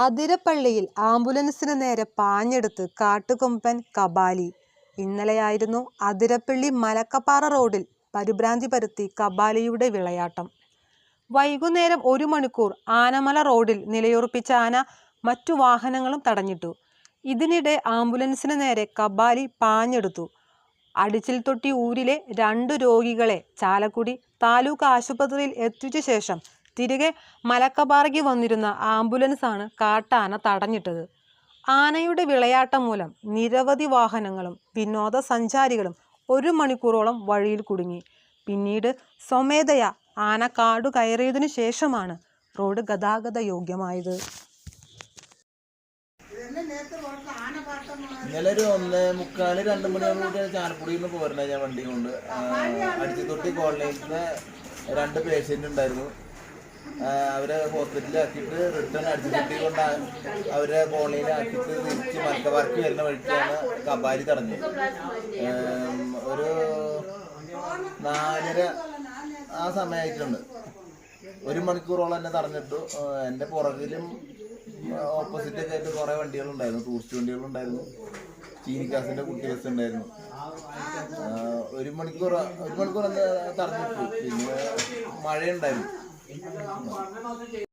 അതിരപ്പള്ളിയിൽ ആംബുലൻസിന് നേരെ പാഞ്ഞെടുത്ത് കാട്ടുകൊമ്പൻ കബാലി. ഇന്നലെയായിരുന്നു അതിരപ്പള്ളി മലക്കപ്പാറ റോഡിൽ പരിഭ്രാന്തി പരത്തി കബാലിയുടെ വിളയാട്ടം. വൈകുന്നേരം ഒരു മണിക്കൂർ ആനമല റോഡിൽ നിലയുറപ്പിച്ച ആന മറ്റു വാഹനങ്ങളും തടഞ്ഞിട്ടു. ഇതിനിടെ ആംബുലൻസിന് നേരെ കബാലി പാഞ്ഞെടുത്തു. അടിച്ചിൽ തൊട്ടി ഊരിലെ രണ്ടു രോഗികളെ ചാലക്കുടി താലൂക്ക് ആശുപത്രിയിൽ എത്തിച്ച ശേഷം തിരികെ മലക്കപ്പാറയ്ക്ക് വന്നിരുന്ന ആംബുലൻസാണ് കാട്ടാന തടഞ്ഞിട്ടത്. ആനയുടെ വിളയാട്ടം മൂലം നിരവധി വാഹനങ്ങളും വിനോദസഞ്ചാരികളും ഒരു മണിക്കൂറോളം വഴിയിൽ കുടുങ്ങി. പിന്നീട് സ്വമേധയ ആന കാടു കയറിയതിനു ശേഷമാണ് റോഡ് ഗതാഗത യോഗ്യമായത്. ഇന്നലെ ഒരു ഒന്നേ മുക്കാൽ രണ്ട് മണിയോടുകൂടി ചാലക്കുടിയിൽ നിന്ന് പോരണ ഞാൻ വണ്ടി കൊണ്ട് അടിച്ചു തൊട്ടി കോളേജിലെ രണ്ട് പേഷ്യന്റ് ഉണ്ടായിരുന്നു. അവരെ ഹോസ്പിറ്റലിലാക്കിയിട്ട് റിട്ടേൺ അടിച്ചിട്ട് കൊണ്ട് അവരെ കോളനിയിലാക്കിയിട്ട് തിരിച്ച് മലക്കവാർക്ക് വരുന്ന വഴിക്കാണ് കബാലി തടഞ്ഞത്. ഒരു നാലര ആ സമയമായിട്ടുണ്ട്. ഒരു മണിക്കൂറോളം എന്നെ തടഞ്ഞിട്ടു. എന്റെ പുറകിലും ഓപ്പോസിറ്റ് ഒക്കെ ആയിട്ട് കുറേ വണ്ടികളുണ്ടായിരുന്നു. ടൂറിസ്റ്റ് വണ്ടികളുണ്ടായിരുന്നു. ചീനിക്കാസിന്റെ കുട്ടികൾസ് ഉണ്ടായിരുന്നു. ഒരു മണിക്കൂർ ഒരു മണിക്കൂർ തടഞ്ഞിട്ടു. പിന്നെ മഴയുണ്ടായിരുന്നു. Nó đóng rồi.